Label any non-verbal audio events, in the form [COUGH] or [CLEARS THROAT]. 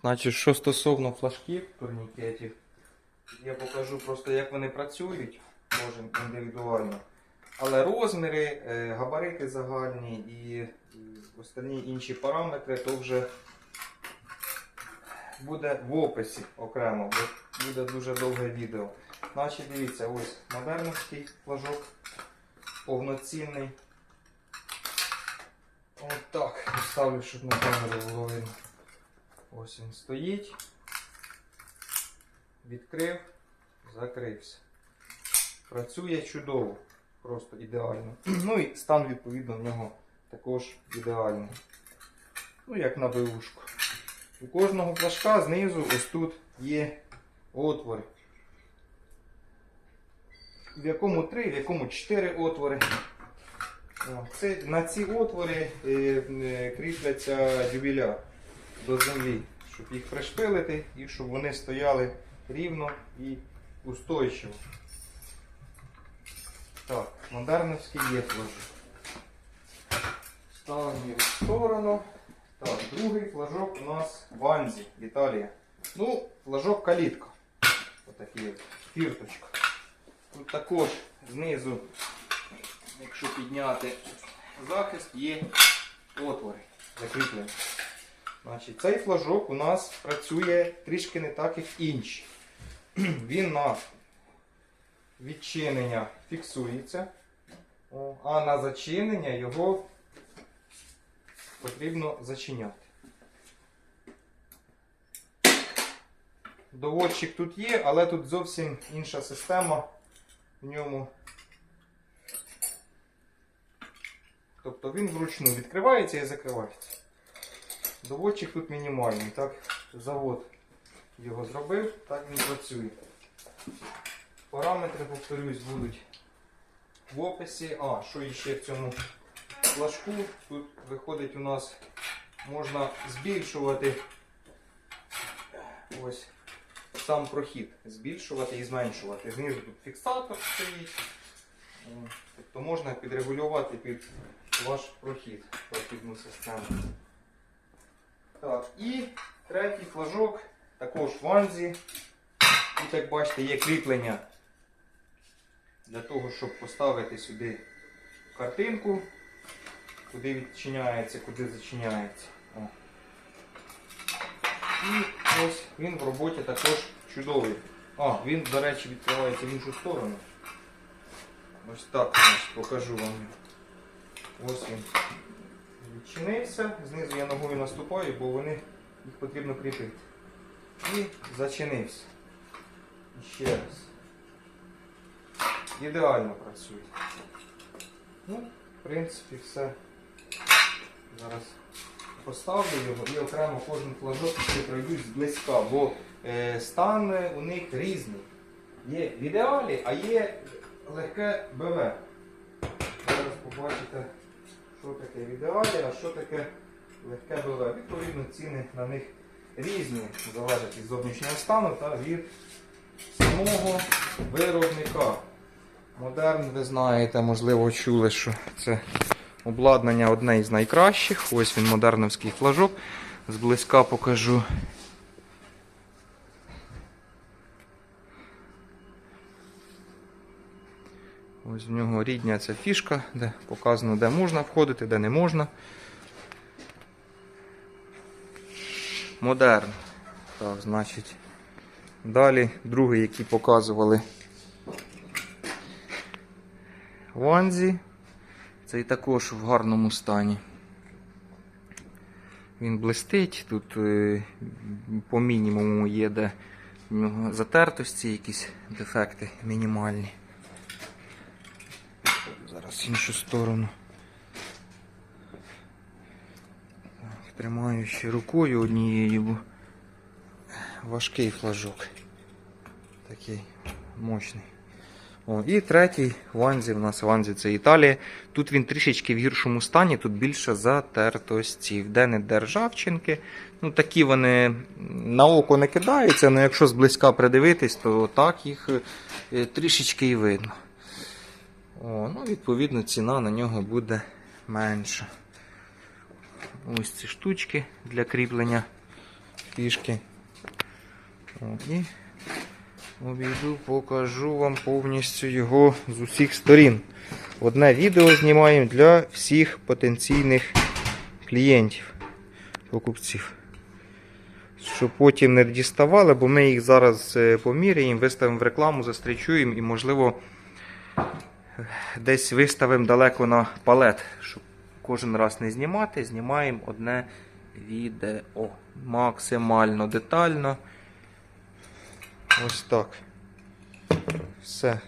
Значить, що стосовно флажків турнікетів, я покажу просто, як вони працюють, кожен індивідуально. Але розміри, е, габарити загальні і е, остальні інші параметри, то вже буде в описі окремо, бо буде дуже довге відео. Значить, дивіться, ось модерновський флажок, повноцінний. От так, поставлю, щоб на камеру було видно. Ось він стоїть. Відкрив, закрився. Працює чудово, просто ідеально. [CLEARS THROAT] Ну і стан відповідно в нього також ідеальний. Ну, як на бивушку. У кожного флажка знизу ось тут є отвори. В якому три, в якому чотири отвори. Це, на ці отвори е, е, кріпляться дюбеля до землі, щоб їх пришпилити і щоб вони стояли рівно і устойчиво. Так, модерновський є флажок. Ставимо його в сторону. Так, другий флажок у нас Ванзі, Італія. Ну, флажок калітка. Отакий от, фірточка. Тут також знизу, якщо підняти захист, є отвори закріплені. Значить, цей флажок у нас працює трішки не так, як інші. [CLEARS THROAT] Він на відчинення фіксується, а на зачинення його потрібно зачиняти. Доводчик тут є, але тут зовсім інша система в ньому. Тобто він вручну відкривається і закривається. Доводчик тут мінімальний. Так завод його зробив, так він працює. Параметри, повторюсь, будуть в описі. А, що ще в цьому флажку? Тут виходить у нас можна збільшувати ось сам прохід. Збільшувати і зменшувати. Знизу тут фіксатор стоїть. Тобто можна підрегулювати під ваш прохід, прохідну систему. Так, і третій флажок, також ванзі. Тут, як бачите, є кріплення для того, щоб поставити сюди картинку, куди відчиняється, куди зачиняється. О. І ось він в роботі також чудовий. А, він, до речі, відкривається в іншу сторону. Ось так значить, покажу вам. Ось він відчинився. Знизу я ногою наступаю, бо вони їх потрібно кріпити. І зачинився. І ще раз. Ідеально працює. Ну, в принципі, все. Зараз поставлю його і окремо кожен флажок ще пройдусь зблизька, бо е, стан у них різний. Є в ідеалі, а є легке БВ. Зараз побачите, що таке в а що таке легке БВ. Відповідно, ціни на них різні, залежать від зовнішнього стану та від самого виробника. Модерн, ви знаєте, можливо, чули, що це обладнання одне із найкращих. Ось він модерновський флажок. Зблизька покажу. Ось в нього рідня ця фішка, де показано, де можна входити, де не можна. Модерн. Так, значить. Далі другий, який показували Ванзі. Цей також в гарному стані. Він блистить, тут е, по мінімуму є де в нього затертості, якісь дефекти мінімальні. Зараз іншу сторону. Так, тримаю ще рукою однією, бо важкий флажок. Такий мощний. О, і третій ванзі. У нас ванзі це Італія. Тут він трішечки в гіршому стані, тут більше затертості. Де не державчинки. Ну, такі вони на око не кидаються, але якщо зблизька придивитись, то так їх е, трішечки і видно. О, ну, відповідно, ціна на нього буде менша. Ось ці штучки для кріплення трішки. От, і обійду, покажу вам повністю його з усіх сторін. Одне відео знімаємо для всіх потенційних клієнтів, покупців. Щоб потім не діставали, бо ми їх зараз е, поміряємо, виставимо в рекламу, застрічуємо і, можливо, десь виставимо далеко на палет, щоб кожен раз не знімати, знімаємо одне відео. Максимально детально. Ось так. Все.